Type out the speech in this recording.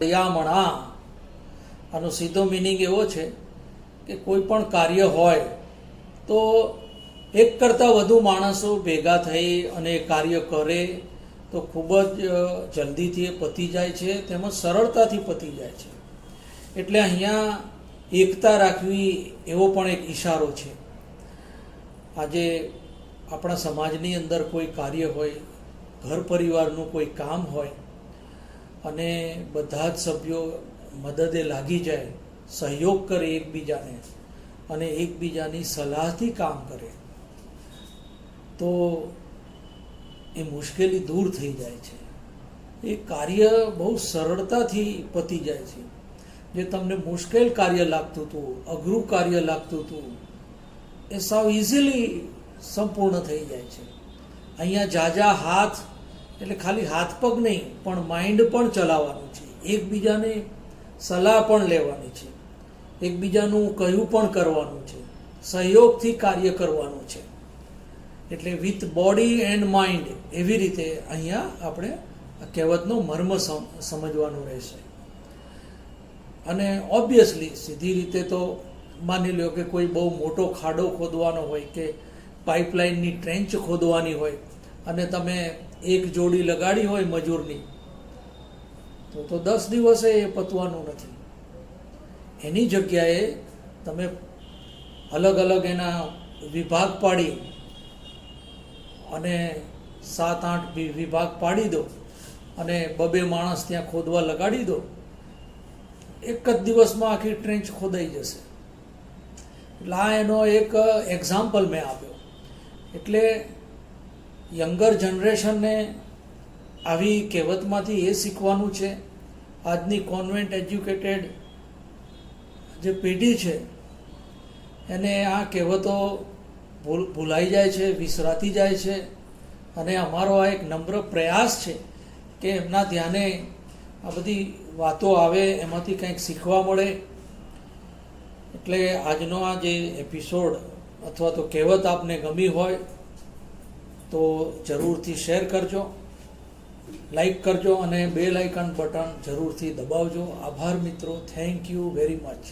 દયામણા. આનો સીધો મિનિંગ એવો છે કે કોઈ પણ કાર્ય હોય તો એક કરતાં વધુ માણસો ભેગા થઈ અને કાર્ય કરે તો ખૂબ જ જલ્દીથી એ પતી જાય છે, તેમજ સરળતાથી પતી જાય છે. એટલે અહીંયા એકતા રાખવી એવો પણ એક ઈશારો છે. આજે આપણા સમાજની અંદર કોઈ કાર્ય હોય, ઘર પરિવારનું કોઈ કામ હોય અને બધા જ સભ્યો મદદે લાગી જાય, સહયોગ કરે એકબીજાને અને એકબીજાની સલાહથી કામ કરે. તો એ મુશ્કેલી દૂર થઈ જાય છે. એ કાર્ય બહુ સરળતાથી પતી જાય છે. જે તમને મુશ્કેલ કાર્ય લાગતું હતું, અઘરું કાર્ય લાગતું હતું, એ સાવ ઇઝીલી સંપૂર્ણ થઈ જાય છે. અહીંયા જાજા હાથ એટલે ખાલી હાથ પગ નહીં, પણ માઇન્ડ પણ ચલાવવાનું છે. એકબીજાને સલાહ પણ લેવાની છે. એકબીજાનું કહ્યું પણ કરવાનું છે. સહયોગથી કાર્ય કરવાનું છે. એટલે વિથ બોડી એન્ડ માઇન્ડ એવી રીતે અહીંયા આપણે કહેવતનો મર્મ સમ, સમજવાનું રહેશે. અને ઓબ્વિયસલી સીધી રીતે તો માની લો કે કોઈ બહુ મોટો ખાડો ખોદવાનો હોય કે પાઇપલાઇનની ટ્રેન્ચ ખોદવાની હોય અને તમે એક જોડી લગાડી હોય મજૂરની, તો તો દસ દિવસે એ પતવાનું નથી. એની જગ્યાએ તમે અલગ અલગ એના વિભાગ પાડી અને સાત આઠ વિભાગ પાડી દો અને બબે માણસ ત્યાં ખોદવા લગાડી દો, એક જ દિવસમાં આખી ટ્રેન્ચ ખોદાઈ જશે. એટલે આ એનો એક એક્ઝામ્પલ મેં આપ્યો. એટલે યંગર જનરેશનને આવી કહેવતમાંથી એ શીખવાનું છે. આજની કોન્વેન્ટ એજ્યુકેટેડ જે પેઢી છે, એને આ કહેવતો ભૂલ, ભૂલાઈ જાય છે, વિસરાતી જાય છે અને અમારો આ એક નમ્ર પ્રયાસ છે કે એમના ધ્યાને આ બધી વાતો આવે, એમાંથી કંઈક શીખવા મળે. એટલે આજનો આ જે એપિસોડ અથવા તો કહેવત આપને ગમી હોય તો જરૂરથી શેર કરજો લાઈક કરજો અને બેલ આઇકન બટન જરૂરથી દબાવજો. આભાર મિત્રો. Thank you very much